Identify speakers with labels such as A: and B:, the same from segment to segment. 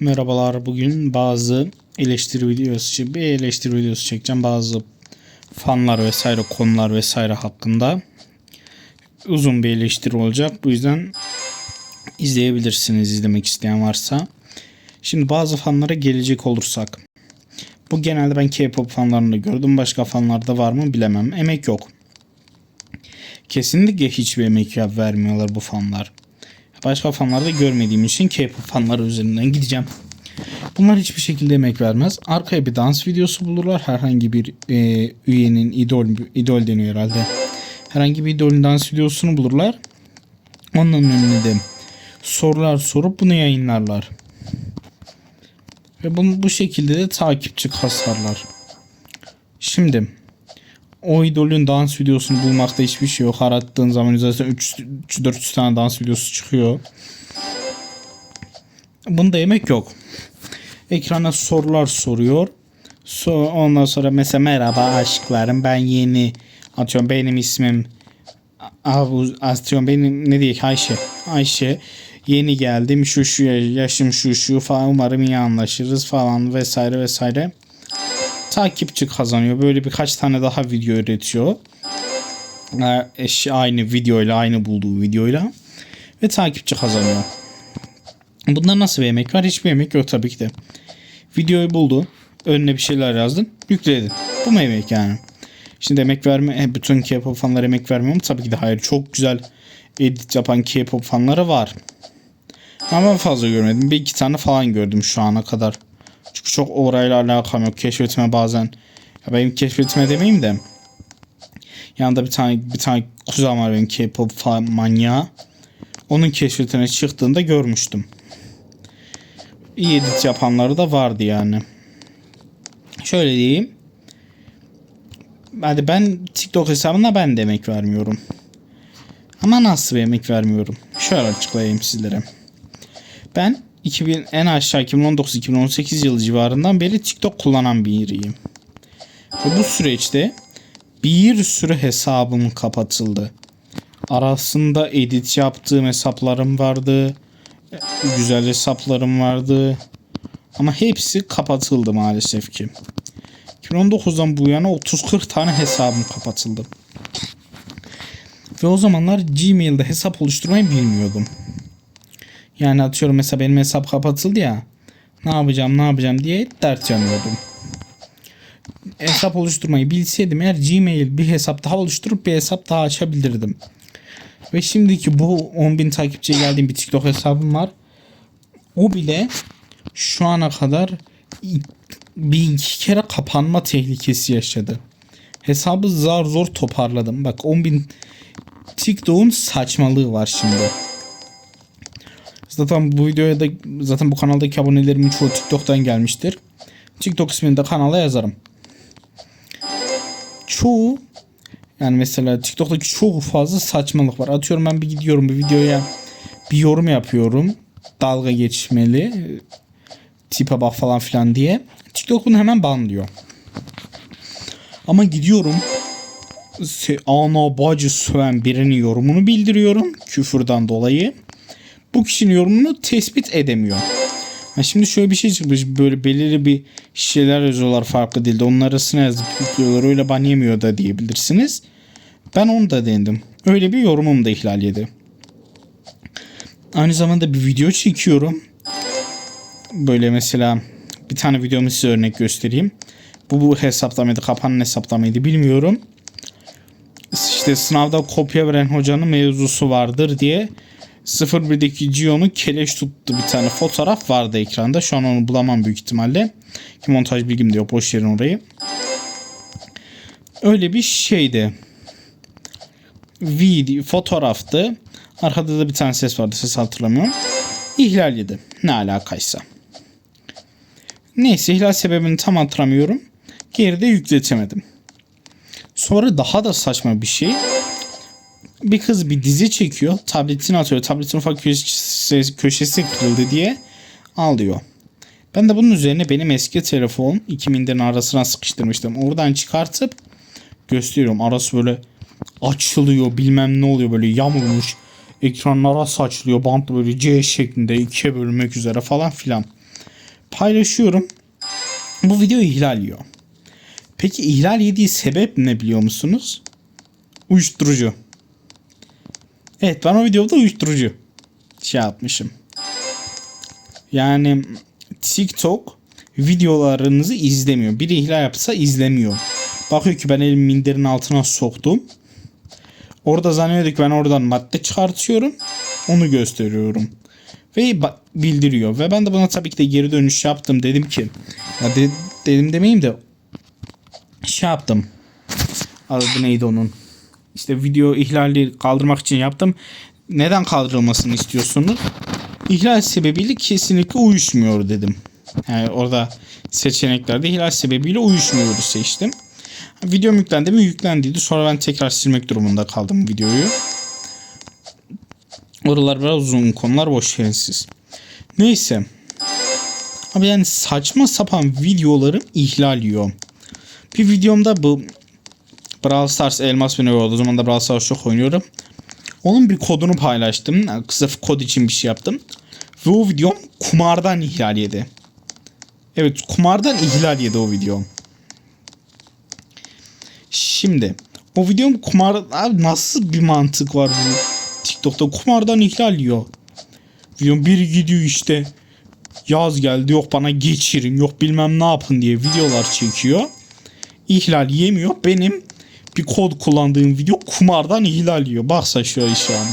A: Merhabalar. Bugün bazı eleştiri videosu, bir eleştiri videosu çekeceğim. Bazı fanlar vesaire konular vesaire hakkında uzun bir eleştiri olacak. Bu yüzden izleyebilirsiniz izlemek isteyen varsa. Şimdi bazı fanlara gelecek olursak. Bu genelde ben K-pop fanlarında gördüm. Başka fanlarda var mı bilemem. Emek yok. Kesinlikle hiçbir emek vermiyorlar bu fanlar. Başka fanlarda görmediğim için K-pop fanları üzerinden gideceğim. Bunlar hiçbir şekilde emek vermez. Arkaya bir dans videosu bulurlar. Herhangi bir e, üyenin idol idol deniyor herhalde. Herhangi bir idolün dans videosunu bulurlar. Onun önüne de sorular sorup bunu yayınlarlar. Ve bunu bu şekilde de takipçi kasarlar. Şimdi o idolün dans videosunu bulmakta hiçbir şey yok. Arattığın zaman zaten 3-400 tane dans videosu çıkıyor. Bunda yemek yok. Ekrana sorular soruyor. So, ondan sonra mesela merhaba aşklarım ben yeni atıyorum benim ismim atıyorum benim ne diyeyim Ayşe. Ayşe yeni geldim şu şu yaşım şu şu falan umarım iyi anlaşırız falan vesaire vesaire takipçi kazanıyor. Böyle birkaç tane daha video üretiyor. Ee, eşi aynı videoyla aynı bulduğu videoyla ve takipçi kazanıyor. Bunda nasıl bir emek var? Hiçbir emek yok tabii ki de. Videoyu buldu. Önüne bir şeyler yazdın. Yükledin. Bu mu emek yani? Şimdi emek verme, he, bütün K-pop fanları emek vermiyor mu? Tabii ki de hayır. Çok güzel edit yapan K-pop fanları var. Ama fazla görmedim. Bir iki tane falan gördüm şu ana kadar. Çok orayla alakam yok. Keşfetime bazen ya benim keşfetime demeyeyim de yanında bir tane bir tane kuzen var benim K-pop manyağı. Onun keşfetine çıktığında görmüştüm. İyi edit yapanları da vardı yani. Şöyle diyeyim. Hadi ben TikTok hesabına ben de emek vermiyorum. Ama nasıl bir emek vermiyorum? Şöyle açıklayayım sizlere. Ben 2000 en aşağı 2019-2018 yılı civarından beri TikTok kullanan biriyim. Ve bu süreçte bir sürü hesabım kapatıldı. Arasında edit yaptığım hesaplarım vardı. Güzel hesaplarım vardı. Ama hepsi kapatıldı maalesef ki. 2019'dan bu yana 30-40 tane hesabım kapatıldı. Ve o zamanlar Gmail'de hesap oluşturmayı bilmiyordum. Yani atıyorum mesela benim hesap kapatıldı ya. Ne yapacağım ne yapacağım diye dert yanıyordum. Hesap oluşturmayı bilseydim eğer Gmail bir hesap daha oluşturup bir hesap daha açabilirdim. Ve şimdiki bu 10.000 takipçiye geldiğim bir TikTok hesabım var. O bile şu ana kadar bir iki kere kapanma tehlikesi yaşadı. Hesabı zar zor toparladım. Bak 10.000 TikTok'un saçmalığı var şimdi. Zaten bu videoya da zaten bu kanaldaki abonelerimin çoğu TikTok'tan gelmiştir. TikTok ismini de kanala yazarım. Çoğu yani mesela TikTok'taki çok fazla saçmalık var. Atıyorum ben bir gidiyorum bir videoya bir yorum yapıyorum. Dalga geçmeli. Tipe bak falan filan diye. TikTok bunu hemen banlıyor. Ama gidiyorum ana bacı söven birinin yorumunu bildiriyorum küfürden dolayı. Bu kişinin yorumunu tespit edemiyor. Ha şimdi şöyle bir şey çıkmış böyle belirli bir şeyler yazıyorlar farklı dilde. Onun arasına yazıp yüklüyorlar öyle ban yemiyor da diyebilirsiniz. Ben onu da denedim. Öyle bir yorumum da ihlal yedi. Aynı zamanda bir video çekiyorum. Böyle mesela bir tane videomu size örnek göstereyim. Bu, bu hesapta mıydı kapanan hesapta mıydı bilmiyorum. İşte sınavda kopya veren hocanın mevzusu vardır diye 01'deki Gio'nun keleş tuttu bir tane fotoğraf vardı ekranda. Şu an onu bulamam büyük ihtimalle. Ki montaj bilgim de yok. Boş yerin orayı. Öyle bir şeydi. Video, fotoğraftı. Arkada da bir tane ses vardı. Ses hatırlamıyorum. İhlal yedi. Ne alakaysa. Neyse ihlal sebebini tam hatırlamıyorum. Geride yükletemedim. Sonra daha da saçma bir şey bir kız bir dizi çekiyor. Tabletini atıyor. Tabletin ufak köşesi, köşesi kırıldı diye alıyor. Ben de bunun üzerine benim eski telefon 2000'lerin arasına sıkıştırmıştım. Oradan çıkartıp gösteriyorum. Arası böyle açılıyor bilmem ne oluyor böyle yamulmuş. Ekranlara saçlıyor. Bantlı böyle C şeklinde ikiye bölünmek üzere falan filan. Paylaşıyorum. Bu video ihlal yiyor. Peki ihlal yediği sebep ne biliyor musunuz? Uyuşturucu. Evet ben o videoda uyuşturucu şey yapmışım. Yani TikTok videolarınızı izlemiyor. Biri ihlal yapsa izlemiyor. Bakıyor ki ben elimi minderin altına soktum. Orada zannediyor ki ben oradan madde çıkartıyorum. Onu gösteriyorum. Ve bildiriyor. Ve ben de buna tabii ki de geri dönüş yaptım. Dedim ki ya de- dedim demeyeyim de şey yaptım. Adı neydi onun? İşte video ihlali kaldırmak için yaptım. Neden kaldırılmasını istiyorsunuz? İhlal sebebiyle kesinlikle uyuşmuyor dedim. Yani orada seçeneklerde ihlal sebebiyle uyuşmuyordu seçtim. Video yüklendi mi yüklendiydi. Sonra ben tekrar silmek durumunda kaldım videoyu. Oralar biraz uzun konular boş verin siz. Neyse. Abi yani saçma sapan videolarım ihlal yiyor. Bir videomda bu Brawl Stars Elmas beni oldu. O zaman da Brawl Stars çok oynuyorum. Onun bir kodunu paylaştım. Yani sırf kod için bir şey yaptım. Ve o videom kumardan ihlal yedi. Evet kumardan ihlal yedi o videom. Şimdi o videom kumar abi nasıl bir mantık var bu TikTok'ta kumardan ihlal yiyor. Videom biri gidiyor işte yaz geldi yok bana geçirin yok bilmem ne yapın diye videolar çekiyor. İhlal yemiyor. Benim bir kod kullandığım video kumardan ihlal yiyor. Baksa şu işe an.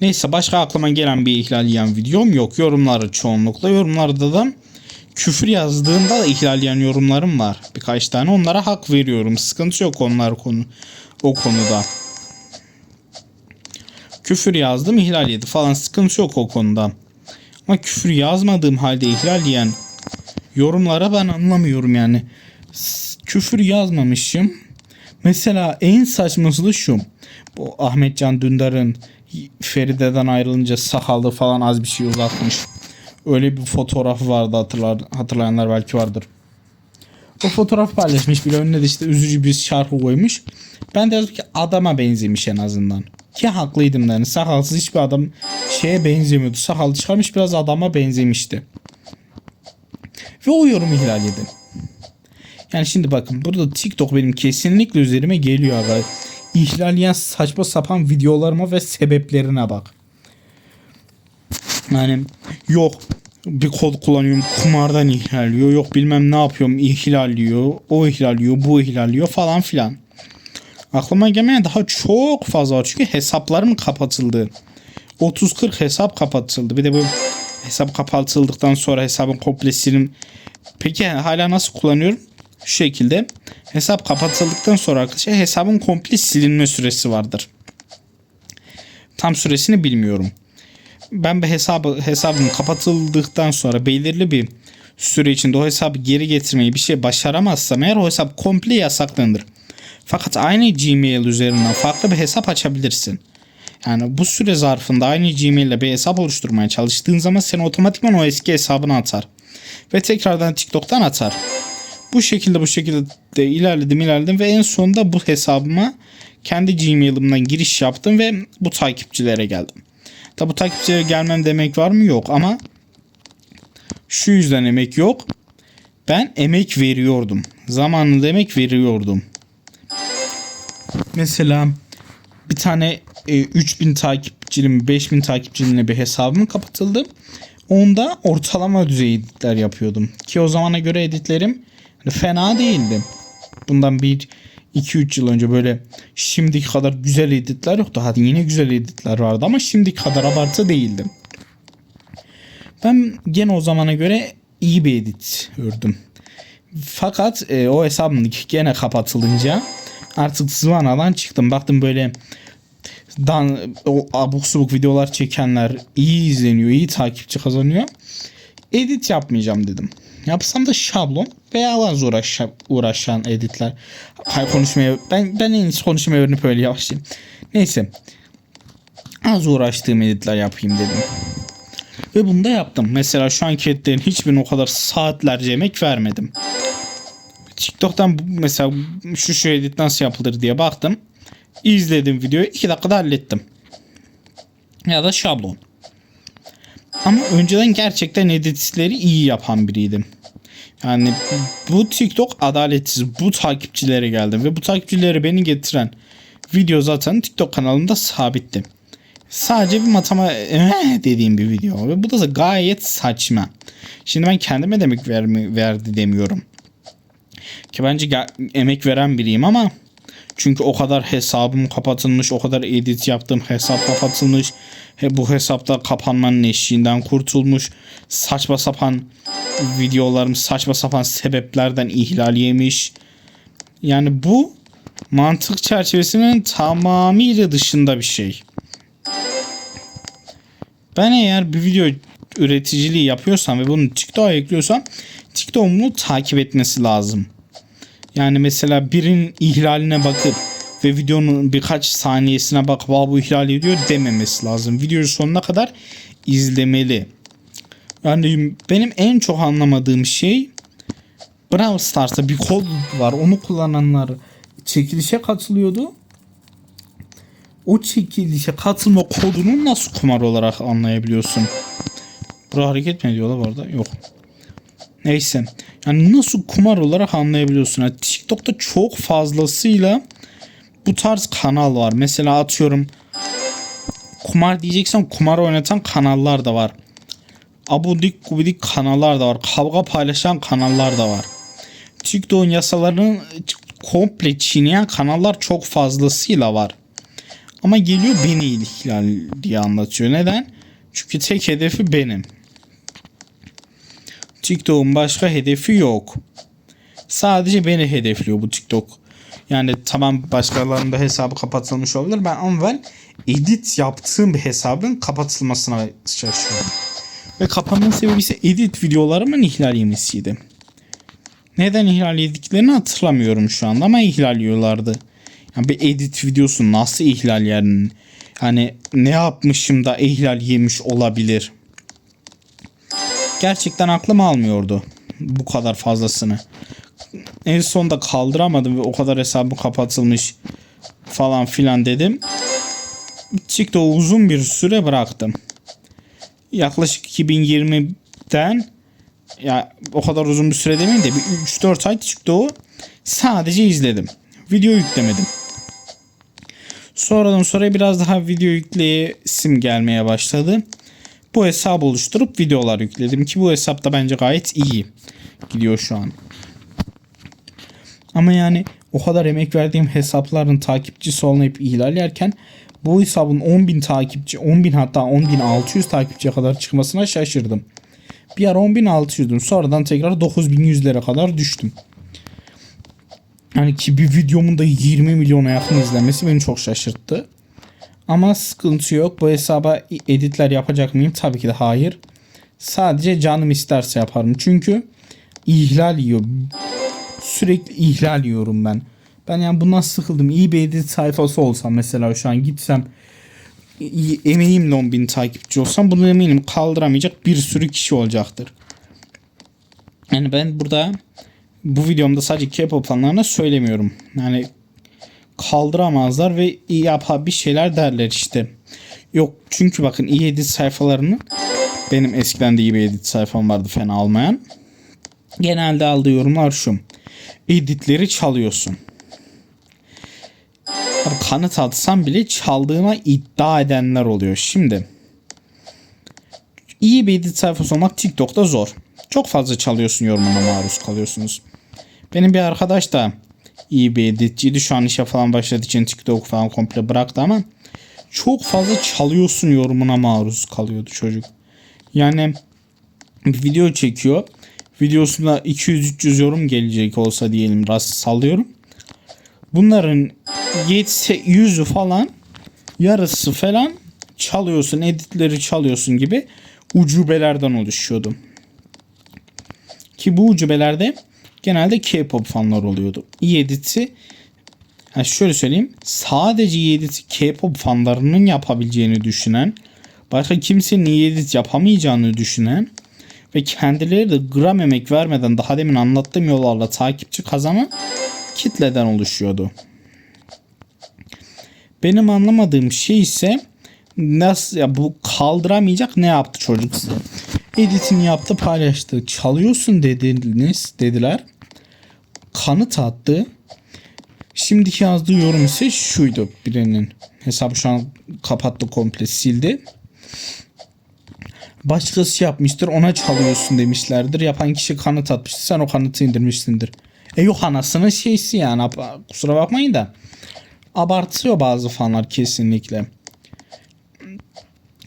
A: Neyse başka aklıma gelen bir ihlal yiyen videom yok. Yorumları çoğunlukla. Yorumlarda da küfür yazdığımda da ihlal yiyen yorumlarım var. Birkaç tane onlara hak veriyorum. Sıkıntı yok onlar konu o konuda. Küfür yazdım ihlal yedi falan sıkıntı yok o konuda. Ama küfür yazmadığım halde ihlal yiyen yorumlara ben anlamıyorum yani. Küfür yazmamışım. Mesela en saçması da şu. Bu Ahmet Can Dündar'ın Feride'den ayrılınca sakallı falan az bir şey uzatmış. Öyle bir fotoğrafı vardı hatırlar, hatırlayanlar belki vardır. O fotoğraf paylaşmış bile önüne de işte üzücü bir şarkı koymuş. Ben de yazdım ki adama benzemiş en azından. Ki haklıydım da yani sakalsız hiçbir adam şeye benzemiyordu. Sakal çıkarmış biraz adama benzemişti. Ve o yorum ihlal edin. Yani şimdi bakın burada TikTok benim kesinlikle üzerime geliyor abi. İhlal yiyen saçma sapan videolarıma ve sebeplerine bak. Yani yok bir kod kullanıyorum kumardan ihlalliyor. Yok bilmem ne yapıyorum ihlalliyor. O ihlalliyor bu ihlalliyor falan filan. Aklıma gelmeyen daha çok fazla var. Çünkü hesaplarım kapatıldı. 30-40 hesap kapatıldı. Bir de bu hesap kapatıldıktan sonra hesabın komple silim. Peki hala nasıl kullanıyorum? Şu şekilde. Hesap kapatıldıktan sonra arkadaşlar hesabın komple silinme süresi vardır. Tam süresini bilmiyorum. Ben bir hesabı hesabım kapatıldıktan sonra belirli bir süre içinde o hesabı geri getirmeyi bir şey başaramazsam eğer o hesap komple yasaklanır. Fakat aynı Gmail üzerinden farklı bir hesap açabilirsin. Yani bu süre zarfında aynı Gmail ile bir hesap oluşturmaya çalıştığın zaman seni otomatikman o eski hesabına atar. Ve tekrardan TikTok'tan atar. Bu şekilde bu şekilde de ilerledim ilerledim ve en sonunda bu hesabıma kendi Gmail'ımdan giriş yaptım ve bu takipçilere geldim. Tabi bu takipçilere gelmem demek var mı? Yok ama şu yüzden emek yok. Ben emek veriyordum. Zamanında emek veriyordum. Mesela bir tane e, 3000 takipçilim 5000 takipçilimle bir hesabım kapatıldı. Onda ortalama düzey editler yapıyordum. Ki o zamana göre editlerim hani fena değildi. Bundan bir 2-3 yıl önce böyle şimdiki kadar güzel editler yoktu. Hadi yine güzel editler vardı ama şimdiki kadar abartı değildim. Ben gene o zamana göre iyi bir edit ördüm. Fakat e, o hesabım gene kapatılınca artık zıvanadan çıktım. Baktım böyle dan, o abuk subuk videolar çekenler iyi izleniyor, iyi takipçi kazanıyor. Edit yapmayacağım dedim. Yapsam da şablon veya az uğraş, uğraşan editler. Hay konuşmaya ben ben en iyisi konuşmaya öğrenip öyle yavaşlayayım. Neyse. Az uğraştığım editler yapayım dedim. Ve bunu da yaptım. Mesela şu anki editlerin hiçbirine o kadar saatlerce emek vermedim. TikTok'tan mesela şu şu edit nasıl yapılır diye baktım. İzledim videoyu. 2 dakikada hallettim. Ya da şablon. Ama önceden gerçekten editleri iyi yapan biriydim. Yani bu TikTok adaletsiz. Bu takipçilere geldim ve bu takipçileri beni getiren video zaten TikTok kanalımda sabitti. Sadece bir matema eh dediğim bir video ve bu da gayet saçma. Şimdi ben kendime demek vermi, verdi demiyorum. Ki bence emek veren biriyim ama çünkü o kadar hesabım kapatılmış, o kadar edit yaptığım hesap kapatılmış. He, bu hesapta kapanmanın eşiğinden kurtulmuş. Saçma sapan videolarım saçma sapan sebeplerden ihlal yemiş. Yani bu mantık çerçevesinin tamamıyla dışında bir şey. Ben eğer bir video üreticiliği yapıyorsam ve bunu TikTok'a ekliyorsam TikTok'un bunu takip etmesi lazım. Yani mesela birinin ihlaline bakıp ve videonun birkaç saniyesine bakıp "Aa, bu ihlal ediyor dememesi lazım. Videoyu sonuna kadar izlemeli. Yani benim en çok anlamadığım şey Brawl Stars'ta bir kod var. Onu kullananlar çekilişe katılıyordu. O çekilişe katılma kodunu nasıl kumar olarak anlayabiliyorsun? Bura hareket mi ediyorlar bu arada? Yok. Neyse. Yani nasıl kumar olarak anlayabiliyorsun? Yani TikTok'ta çok fazlasıyla bu tarz kanal var. Mesela atıyorum kumar diyeceksen kumar oynatan kanallar da var. Abudik gubidik kanallar da var. Kavga paylaşan kanallar da var. TikTok'un yasalarını komple çiğneyen kanallar çok fazlasıyla var. Ama geliyor beni ihlal diye anlatıyor. Neden? Çünkü tek hedefi benim. TikTok'un başka hedefi yok. Sadece beni hedefliyor bu TikTok. Yani tamam başkalarının da hesabı kapatılmış olabilir. Ben ama edit yaptığım bir hesabın kapatılmasına şaşıyorum. Ve kapanma sebebi ise edit videolarımın ihlal yemesiydi. Neden ihlal yediklerini hatırlamıyorum şu anda ama ihlal yiyorlardı. Yani bir edit videosu nasıl ihlal yani? Hani ne yapmışım da ihlal yemiş olabilir? Gerçekten aklım almıyordu bu kadar fazlasını. En sonunda kaldıramadım ve o kadar hesabım kapatılmış falan filan dedim. TikTok'u uzun bir süre bıraktım. Yaklaşık 2020'den ya o kadar uzun bir süre demeyeyim de bir 3-4 ay TikTok'u sadece izledim. Video yüklemedim. Sonradan sonra biraz daha video yükleyesim gelmeye başladı. Bu hesabı oluşturup videolar yükledim ki bu hesapta bence gayet iyi gidiyor şu an. Ama yani o kadar emek verdiğim hesapların takipçisi olmayıp ihlal yerken bu hesabın 10.000 takipçi 10.000 hatta 10.600 takipçiye kadar çıkmasına şaşırdım. Bir ara 10.600'düm sonradan tekrar 9.100'lere kadar düştüm. Yani ki bir videomun da 20 milyona yakın izlenmesi beni çok şaşırttı. Ama sıkıntı yok. Bu hesaba editler yapacak mıyım? Tabii ki de hayır. Sadece canım isterse yaparım. Çünkü ihlal yiyor. Sürekli ihlal yiyorum ben. Ben yani bundan sıkıldım. İyi bir edit sayfası olsam mesela şu an gitsem iyi- emeğimle 10 bin takipçi olsam bunu eminim kaldıramayacak bir sürü kişi olacaktır. Yani ben burada bu videomda sadece K-pop fanlarına söylemiyorum. Yani kaldıramazlar ve iyi yapar bir şeyler derler işte. Yok çünkü bakın iyi edit sayfalarını benim eskiden de iyi edit sayfam vardı fena almayan. Genelde aldığı yorumlar şu. Editleri çalıyorsun. Abi kanıt atsam bile çaldığıma iddia edenler oluyor. Şimdi iyi bir edit sayfası olmak TikTok'ta zor. Çok fazla çalıyorsun yorumuna maruz kalıyorsunuz. Benim bir arkadaş da iyi bir editçiydi. Şu an işe falan başladığı için TikTok falan komple bıraktı ama çok fazla çalıyorsun yorumuna maruz kalıyordu çocuk. Yani bir video çekiyor. Videosunda 200-300 yorum gelecek olsa diyelim rast sallıyorum. Bunların 700'ü falan yarısı falan çalıyorsun, editleri çalıyorsun gibi ucubelerden oluşuyordu. Ki bu ucubelerde genelde K-pop fanlar oluyordu. İyi editi yani şöyle söyleyeyim. Sadece iyi editi K-pop fanlarının yapabileceğini düşünen, başka kimsenin iyi edit yapamayacağını düşünen ve kendileri de gram emek vermeden daha demin anlattığım yollarla takipçi kazanan kitleden oluşuyordu. Benim anlamadığım şey ise nasıl ya bu kaldıramayacak ne yaptı çocuk? Editini yaptı paylaştı. Çalıyorsun dediniz dediler. Kanıt attı. Şimdiki yazdığı yorum ise şuydu birinin. Hesabı şu an kapattı komple sildi. Başkası yapmıştır ona çalıyorsun demişlerdir. Yapan kişi kanıt atmıştır. Sen o kanıtı indirmişsindir. E yok anasının şeysi yani. Kusura bakmayın da. Abartıyor bazı fanlar kesinlikle.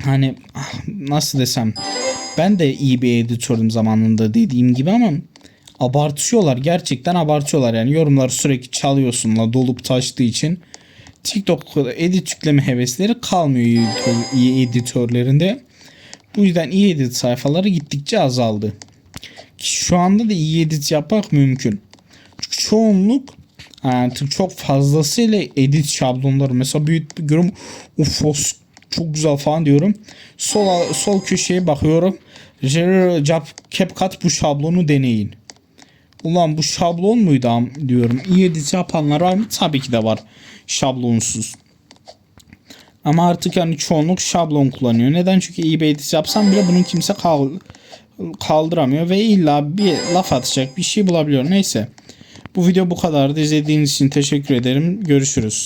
A: Hani ah, nasıl desem. Ben de iyi bir editörüm zamanında dediğim gibi ama abartıyorlar. Gerçekten abartıyorlar. Yani yorumları sürekli çalıyorsun la dolup taştığı için. TikTok edit yükleme hevesleri kalmıyor iyi, iyi editörlerinde. Bu yüzden iyi edit sayfaları gittikçe azaldı. Ki Şu anda da iyi edit yapmak mümkün. Çünkü çoğunluk artık çok fazlasıyla edit şablonları mesela büyük bir görüm uf os- çok güzel falan diyorum. Sol sol köşeye bakıyorum. CapCut bu şablonu deneyin. Ulan bu şablon muydu am diyorum. İyi edit yapanlar var mı? Tabii ki de var. Şablonsuz. Ama artık yani çoğunluk şablon kullanıyor. Neden? Çünkü bir edit yapsam bile bunu kimse kal kaldıramıyor ve illa bir laf atacak bir şey bulabiliyor. Neyse. Bu video bu kadardı. İzlediğiniz için teşekkür ederim. Görüşürüz.